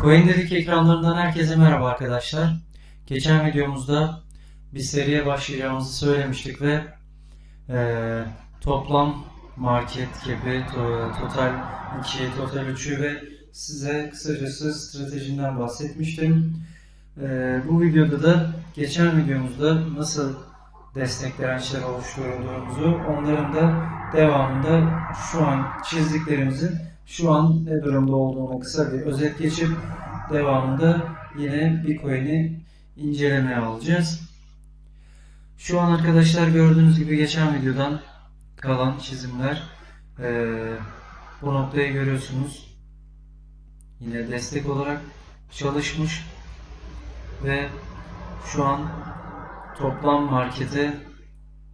Coin dedik ekranlarından herkese merhaba arkadaşlar. Geçen videomuzda bir seriye başlayacağımızı söylemiştik ve eee, toplam market cap'i, to- total 2, total 3'ü ve size kısacası stratejinden bahsetmiştim. Eee, bu videoda da geçen videomuzda nasıl destek dirençler oluşturduğumuzu, onların da devamında şu an çizdiklerimizin şu an ne durumda olduğunu kısa bir özet geçip devamında yine Bitcoin'i incelemeye alacağız. Şu an arkadaşlar gördüğünüz gibi geçen videodan kalan çizimler eee, bu noktayı görüyorsunuz. Yine destek olarak çalışmış ve şu an toplam markete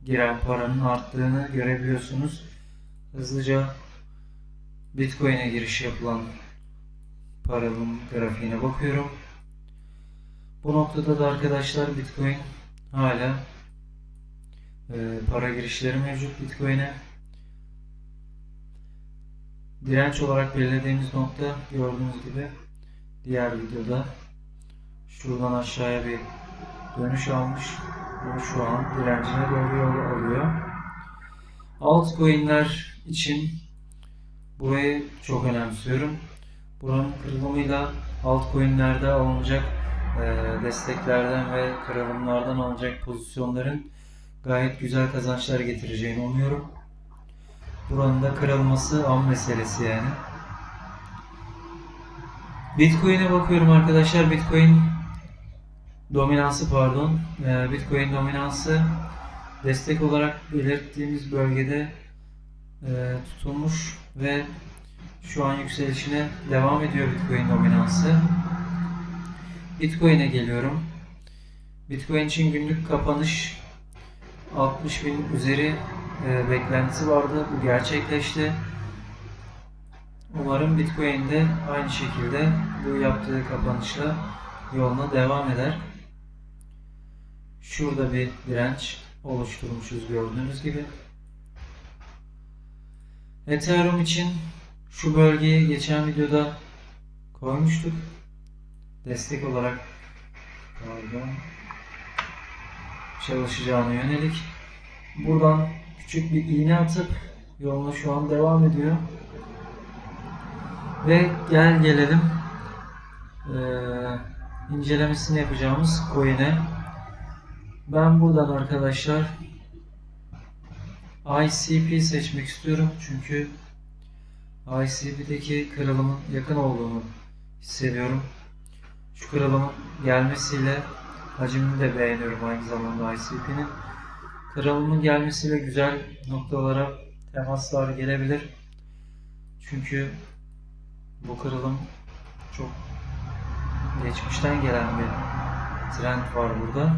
giren paranın arttığını görebiliyorsunuz. Hızlıca Bitcoin'e giriş yapılan paranın grafiğine bakıyorum. Bu noktada da arkadaşlar Bitcoin hala e, para girişleri mevcut Bitcoin'e. Direnç olarak belirlediğimiz nokta gördüğünüz gibi diğer videoda şuradan aşağıya bir dönüş almış ve şu an direncine doğru yol alıyor. Altcoin'ler için burayı çok önemsiyorum. Buranın kırılımıyla altcoin'lerde alınacak e, desteklerden ve kırılımlardan alınacak pozisyonların gayet güzel kazançlar getireceğini umuyorum. Buranın da kırılması an meselesi yani. Bitcoin'e bakıyorum arkadaşlar. Bitcoin dominansı pardon. Ee, Bitcoin dominansı destek olarak belirttiğimiz bölgede e, tutulmuş ve şu an yükselişine devam ediyor Bitcoin dominansı. Bitcoin'e geliyorum. Bitcoin için günlük kapanış 60 bin üzeri e, beklentisi vardı. Bu gerçekleşti. Umarım Bitcoin de aynı şekilde bu yaptığı kapanışla yoluna devam eder. Şurada bir direnç oluşturmuşuz gördüğünüz gibi. Ethereum için şu bölgeyi geçen videoda koymuştuk. Destek olarak pardon, çalışacağına yönelik. Buradan küçük bir iğne atıp yoluna şu an devam ediyor. Ve gel gelelim eee, incelemesini yapacağımız coin'e. Ben buradan arkadaşlar ICP seçmek istiyorum çünkü ICP'deki kırılımın yakın olduğunu hissediyorum. Şu kırılımın gelmesiyle hacmini de beğeniyorum aynı zamanda ICP'nin. Kırılımın gelmesiyle güzel noktalara temaslar gelebilir. Çünkü bu kırılım çok geçmişten gelen bir trend var burada.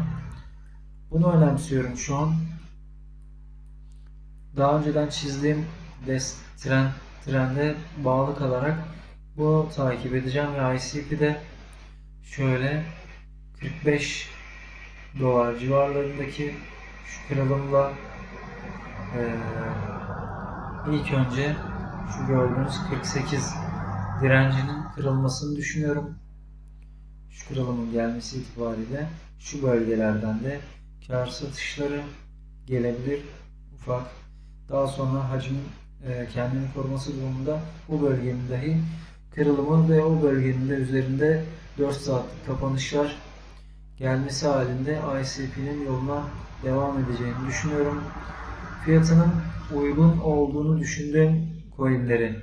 Bunu önemsiyorum şu an. Daha önceden çizdiğim des trend trende bağlı kalarak bunu takip edeceğim ve ICP'de şöyle 45 dolar civarlarındaki şu kırılımla eee, ilk önce şu gördüğünüz 48 direncinin kırılmasını düşünüyorum. Şu kırılımın gelmesi itibariyle şu bölgelerden de kar satışları gelebilir ufak. Daha sonra hacmin e, kendini koruması durumunda bu bölgenin dahi kırılımı ve o bölgenin de üzerinde 4 saatlik kapanışlar gelmesi halinde ICP'nin yoluna devam edeceğini düşünüyorum. Fiyatının uygun olduğunu düşündüğüm coinleri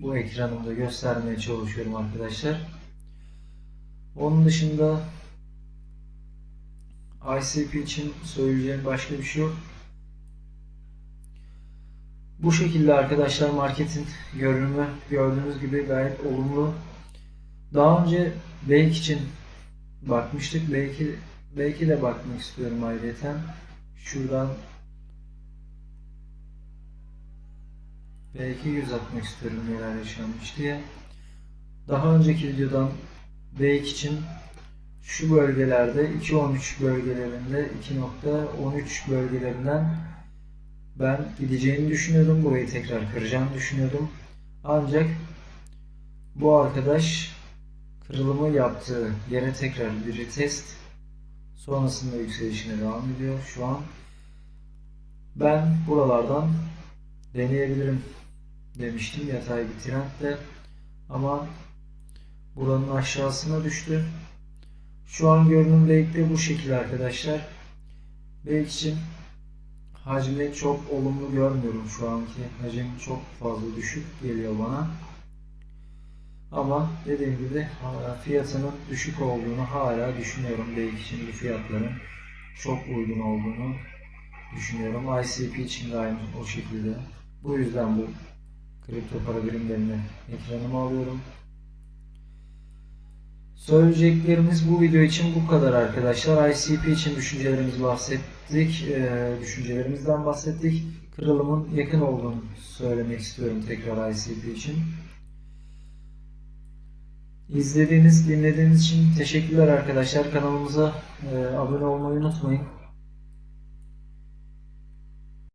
bu ekranımda göstermeye çalışıyorum arkadaşlar. Onun dışında ICP için söyleyeceğim başka bir şey yok. Bu şekilde arkadaşlar marketin görünümü gördüğünüz gibi gayet olumlu. Daha önce Bake için bakmıştık. Belki belki de bakmak istiyorum ayrıca. Şuradan belki yüz atmak istiyorum neler yaşanmış diye. Daha önceki videodan Bake için şu bölgelerde 2.13 bölgelerinde 2.13 bölgelerinden ben gideceğini düşünüyordum. Burayı tekrar kıracağını düşünüyordum. Ancak bu arkadaş kırılımı yaptığı yere tekrar bir retest sonrasında yükselişine devam ediyor şu an. Ben buralardan deneyebilirim demiştim yatay bir trendle ama buranın aşağısına düştü. Şu an görünüm de bu şekilde arkadaşlar. Belki için hacmi çok olumlu görmüyorum şu anki. Hacim çok fazla düşük geliyor bana. Ama dediğim gibi fiyatının düşük olduğunu hala düşünüyorum. Belki bu fiyatların çok uygun olduğunu düşünüyorum. ICP için de aynı o şekilde. Bu yüzden bu kripto para birimlerini ekranıma alıyorum. Söyleyeceklerimiz bu video için bu kadar arkadaşlar. ICP için düşüncelerimizi bahsettik. Ee, düşüncelerimizden bahsettik. Kırılımın yakın olduğunu söylemek istiyorum tekrar ICP için. İzlediğiniz, dinlediğiniz için teşekkürler arkadaşlar. Kanalımıza e, abone olmayı unutmayın.